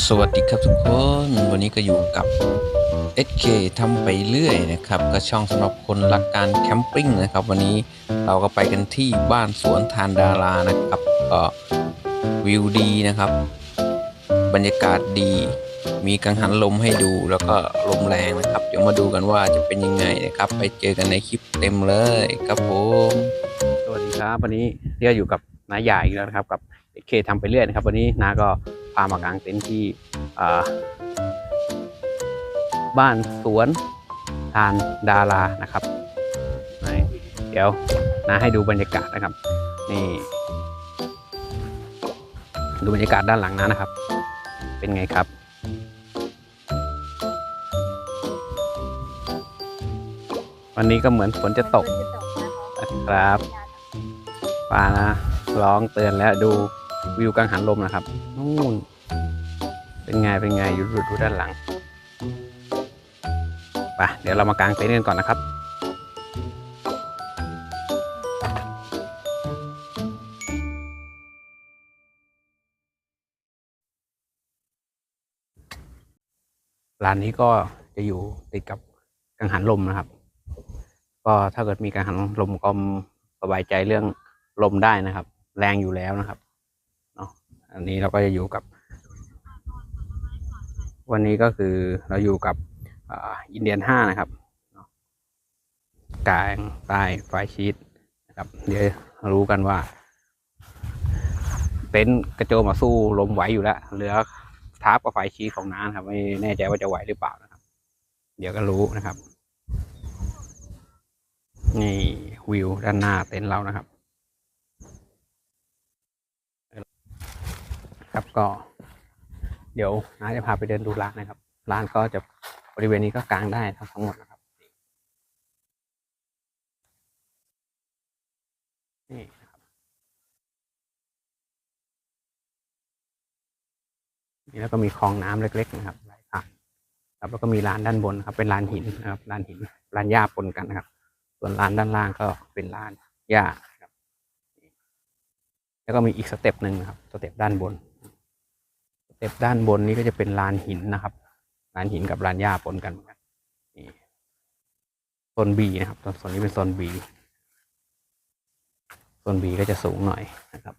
สวัสดีครับทุกคน วันนี้ก็อยู่กับ SK ทำไปเรื่อยนะครับ ก็ช่องสำหรับคนรักการแคมปิ้งนะครับ วันนี้เราก็ไปกันที่บ้านสวนทานดารานะครับก็วิวดีนะครับ บรรยากาศดี มีกังหันลมให้ดูแล้วก็ลมแรงนะครับ เดี๋ยวมาดูกันว่าจะเป็นยังไงนะครับ ไปเจอกันในคลิปเต็มเลยครับผม สวัสดีครับ วันนี้เรียกอยู่กับน้าใหญ่อีกแล้วนะครับกับ เคทำไปเรื่อยนะครับ วันนี้น้าก็พามากางเต็นท์ที่บ้านสวนทานดารานะครับเดี๋ยวน้าให้ดูบรรยากาศนะครับ นี่ดูบรรยากาศด้านหลังน้านะครับ เป็นไงครับ วันนี้ก็เหมือนฝนจะตกนะครับฟ้านะร้องเตือนแล้วดู วิวกังหันลมนะครับนู่นเป็นไงเป็นไงอยู่ดูดูด้านหลังไปเดี๋ยวเรามากางเต็นท์กันก่อนนะครับร้านนี้ก็จะอยู่ติดกับกังหันลมนะครับ ก็ถ้าเกิดมีกังหันลมก็สบายใจเรื่องลมได้นะครับ แรงอยู่แล้วนะครับเนาะ อันนี้เราก็จะอยู่กับ วันนี้ก็คือเราอยู่กับอินเดียนห้านะครับกลางใต้ไฟชีตนะครับ เดี๋ยวรู้กันว่า เต็นท์กระโจมมาสู้ลมไหวอยู่แล้วเหลือทาร์ปกับไฟชีตของน้านครับ ไม่แน่ใจว่าจะไหวหรือเปล่านะครับ เดี๋ยวก็รู้นะครับ นี่วิวด้านหน้าเต็นท์เรานะครับ ครับก็ เดี๋ยวน้าจะพาไปเดินดูร้านนะครับ ร้านก็จะบริเวณนี้ก็กางได้ทั้งทั้งหมดนะครับนี่นะครับนี่แล้วก็มีคลองน้ำเล็ก ๆ นะครับไหลผ่านครับแล้วก็มีร้านด้านบนครับ เป็นร้านหินนะครับร้านหินร้านหญ้าปนกันนะครับ ส่วนร้านด้านล่างก็เป็นร้านหญ้าครับแล้วก็มีอีกสเต็ปหนึ่งนะครับ สเต็ปด้านบน ต็ปด้านบนนี้ก็จะเป็นลานหินนะครับลานหินกับลานหญ้าปนกันนี่โซนบีนะครับโซนนี้เป็นโซนบีโซนบีก็จะสูงหน่อยนะครับ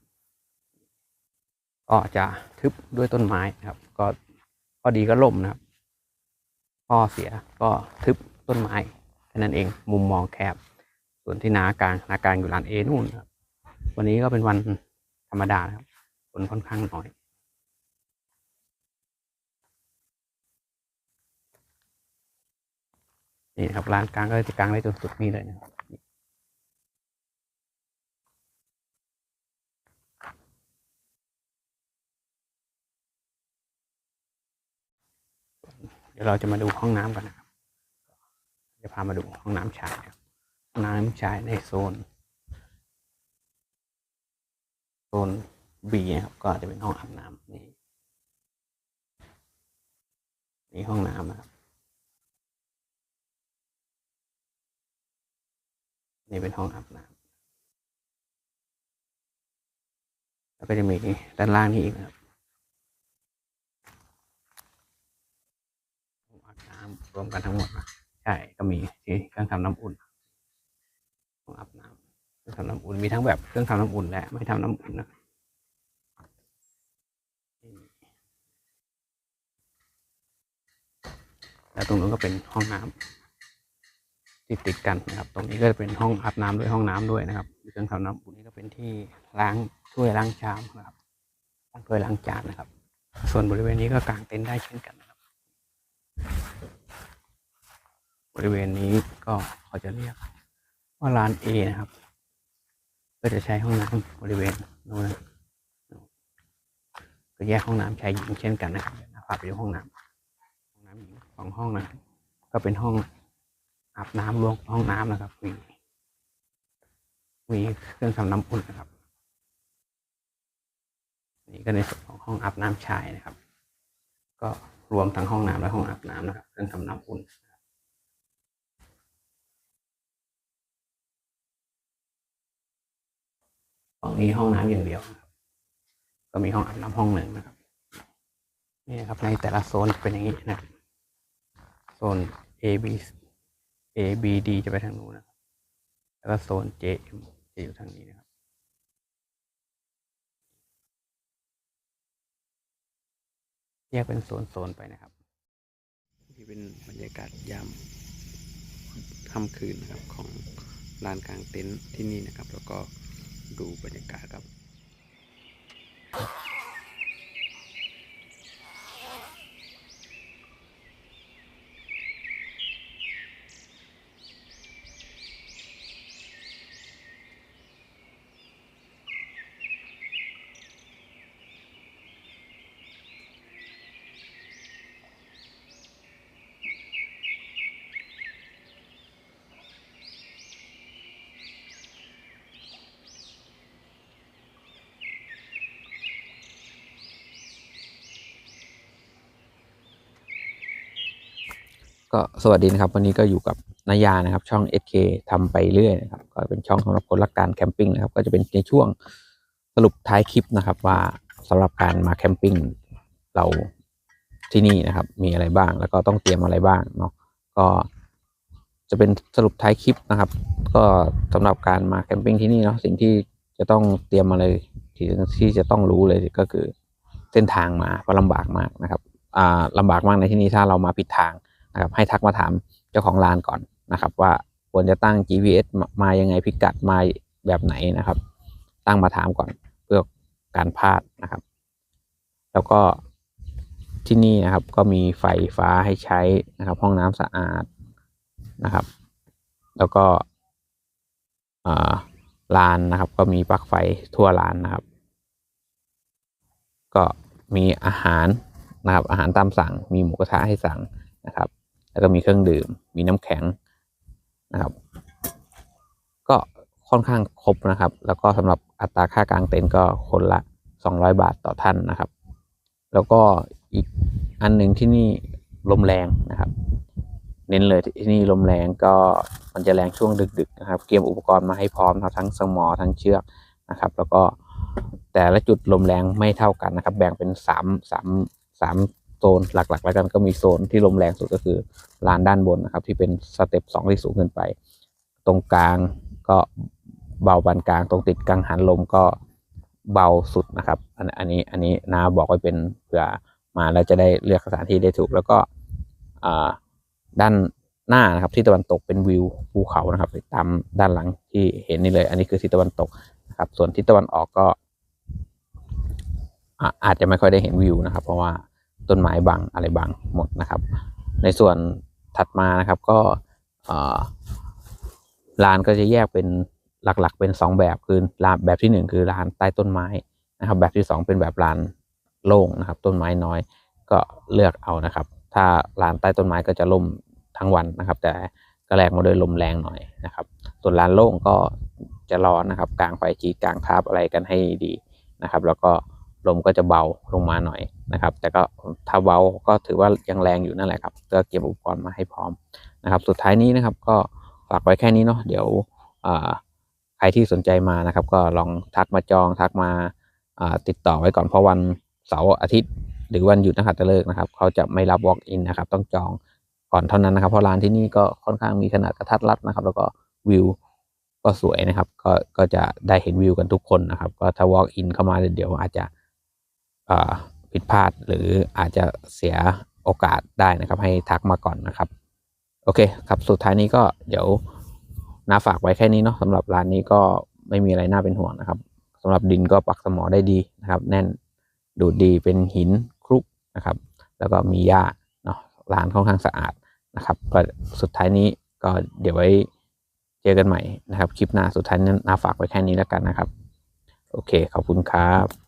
ก็จะทึบด้วยต้นไม้นะครับ ก็ข้อดีก็ล่มนะครับข้อเสียก็ทึบต้นไม้แค่นั้นเองมุมมองแคบ ส่วนที่นากลางนากลางอยู่ลานเอนู่นครับ วันนี้ก็เป็นวันธรรมดานะครับฝนค่อนข้างน้อย นี่นะครับร้านกลางก็จะกลางได้จนสุดนี่เลยนะครับเดี๋ยวเราจะมาดูห้องน้ำกันนะครับ จะพามาดูห้องน้ำชายครับห้องน้ำชายในโซน โซน B นะครับ ก็จะเป็นห้องอาบน้ำนี่นี่ห้องน้ำนะครับ นี่เป็นห้องอาบน้ำแล้วก็จะมีด้านล่างนี่อีกนะครับห้องอาบน้ำรวมกันทั้งหมดนะใช่ก็มีที่เครื่องทำน้ำอุ่นห้องอาบน้ำเครื่องทำน้ำอุ่นมีทั้งแบบเครื่องทำน้ำอุ่นและไม่ทำน้ำอุ่นนะแล้วตรงนู้นก็เป็นห้องน้ำ ติดติดกันนะครับ ตรงนี้ก็จะเป็นห้องอาบน้ำด้วยห้องน้ำด้วยนะครับเครื่องทำน้ำอุ่นนี่ก็เป็นที่ล้างถ้วยล้างชามนะครับล้างถ้วยล้างจานนะครับ ส่วนบริเวณนี้ก็กางเต็นท์ได้เช่นกันนะครับ บริเวณนี้ก็เขาจะเรียกว่าลานเอนะครับ ก็จะใช้ห้องน้ำบริเวณนู้นก็แยกห้องน้ำชายหญิงเช่นกันนะครับเดี๋ยวนะพาไปดูห้องน้ำห้องน้ำหญิงสองห้องนะก็เป็นห้อง อาบน้ำรวมห้องน้ำนะครับมีมีเครื่องทำน้ำอุ่นนะครับ นี่ก็ในส่วนของห้องอาบน้ำชายนะครับ ก็รวมทั้งห้องน้ำและห้องอาบน้ำนะครับ เครื่องทำน้ำอุ่นฝั่งนี้ห้องน้ำอย่างเดียวครับก็มีห้องอาบน้ำห้องหนึ่งนะครับ นี่นะครับในแต่ละโซนเป็นอย่างนี้นะครับโซน A B A B D จะไปทางนู้นนะครับแล้วก็โซน J M จะอยู่ทางนี้นะครับ แยกเป็นโซนๆไปนะครับนี่เป็นบรรยากาศยามค่ำคืนนะครับของลานกลางเต็นท์ที่นี่นะครับ แล้วก็ดูบรรยากาศครับ ก็สวัสดีนะครับ วันนี้ก็อยู่กับนายานะครับ ช่อง SK ทำไปเรื่อยนะครับ ก็เป็นช่องสำหรับคนรักการแคมปิ้งนะครับ ก็จะเป็นในช่วงสรุปท้ายคลิปนะครับ ว่าสำหรับการมาแคมปิ้งเราที่นี่นะครับ มีอะไรบ้างแล้วก็ต้องเตรียมอะไรบ้างเนาะก็จะเป็นสรุปท้ายคลิปนะครับ ก็สำหรับการมาแคมปิ้งที่นี่เนาะสิ่งที่จะต้องเตรียมอะไรที่ที่จะต้องรู้เลยก็คือเส้นทางมาเพราะลำบากมากนะครับอ่าลำบากมากในที่นี้ถ้าเรามาผิดทาง นะครับให้ทักมาถามเจ้าของร้านก่อนนะครับ ว่าควรจะตั้ง GPS มายังไงพิกัดมาแบบไหนนะครับ ตั้งมาถามก่อนเพื่อการพลาดนะครับ แล้วก็ที่นี่นะครับก็มีไฟฟ้าให้ใช้นะครับ ห้องน้ำสะอาดนะครับ แล้วก็ลานนะครับ ก็มีปลั๊กไฟทั่วลานนะครับ ก็มีอาหารนะครับ อาหารตามสั่งมีหมูกระทะให้สั่งนะครับ แล้วก็มีเครื่องดื่ม มีน้ำแข็งนะครับ ก็ค่อนข้างครบนะครับ แล้วก็สำหรับอัตราค่ากลางเต็นท์ก็คนละ 200 บาทต่อท่านนะครับ แล้วก็อีกอันหนึ่งที่นี่ลมแรงนะครับ เน้นเลยที่นี่ลมแรงก็มันจะแรงช่วงดึกๆนะครับ เตรียมอุปกรณ์มาให้พร้อมทั้งสมอทั้งเชือกนะครับ แล้วก็แต่ละจุดลมแรงไม่เท่ากันนะครับ แบ่งเป็นสามสามสาม โซนหลักๆ แล้วกันก็มีโซนที่ลมแรงสุดก็คือลานด้านบนนะครับ ที่เป็นสเต็ปสองที่สูงขึ้นไป ตรงกลางก็เบาปานกลาง ตรงติดกังหันลมก็เบาสุดนะครับ อันนี้อันนี้นาบอกไว้เป็นเผื่อมาแล้วจะได้เลือกสถานที่ได้ถูก แล้วก็ด้านหน้านะครับที่ตะวันตกเป็นวิวภูเขานะครับตามด้านหลังที่เห็นนี่เลย อันนี้คือทิศตะวันตกนะครับ ส่วนทิศตะวันออกก็อาจจะไม่ค่อยได้เห็นวิวนะครับ เพราะว่า ต้นไม้บังอะไรบังหมดนะครับ ในส่วนถัดมานะครับก็ลานก็จะแยกเป็นหลักๆ เป็นสองแบบคือลานแบบที่หนึ่งคือลานใต้ต้นไม้นะครับ แบบที่สองเป็นแบบลานโล่งนะครับ ต้นไม้น้อยก็เลือกเอานะครับ ถ้าลานใต้ต้นไม้ก็จะล่มทั้งวันนะครับ แต่ก็แลกมาด้วยลมแรงหน่อยนะครับ ส่วนลานโล่งก็จะร้อนนะครับ กลางไฟจีกลางทาบอะไรกันให้ดีนะครับ แล้วก็ ลมก็จะเบาลงมาหน่อยนะครับ แต่ก็ถ้าเบาก็ถือว่ายังแรงอยู่นั่นแหละครับก็เก็บอุปกรณ์มาให้พร้อมนะครับ สุดท้ายนี้นะครับก็ฝากไว้แค่นี้เนาะเดี๋ยวใครที่สนใจมานะครับ ก็ลองทักมาจองทักมาติดต่อไว้ก่อนเพราะวันเสาร์อาทิตย์ หรือวันหยุดนักขัตฤกษ์นะครับเขาจะไม่รับ walk in นะครับ ต้องจองก่อนเท่านั้นนะครับ เพราะร้านที่นี่ก็ค่อนข้างมีขนาดกระทัดรัดนะครับ แล้วก็วิวก็สวยนะครับ ก็ก็จะได้เห็นวิวกันทุกคนนะครับ ก็ถ้า walk in เข้ามาเดี๋ยวอาจจะ ผิดพลาดหรืออาจจะเสียโอกาสได้นะครับ ให้ทักมาก่อนนะครับ โอเคครับสุดท้ายนี้ก็เดี๋ยวนาฝากไว้แค่นี้เนาะสำหรับร้านนี้ก็ไม่มีอะไรน่าเป็นห่วงนะครับสำหรับดินก็ปักสมอได้ดีนะครับ แน่นดูดดีเป็นหินคลุกนะครับ แล้วก็มีหญ้าเนาะร้านค่อนข้างสะอาดนะครับ ก็สุดท้ายนี้ก็เดี๋ยวไว้เจอกันใหม่นะครับ คลิปหน้าสุดท้ายนั้นนาฝากไว้แค่นี้แล้วกันนะครับ โอเคขอบคุณครับ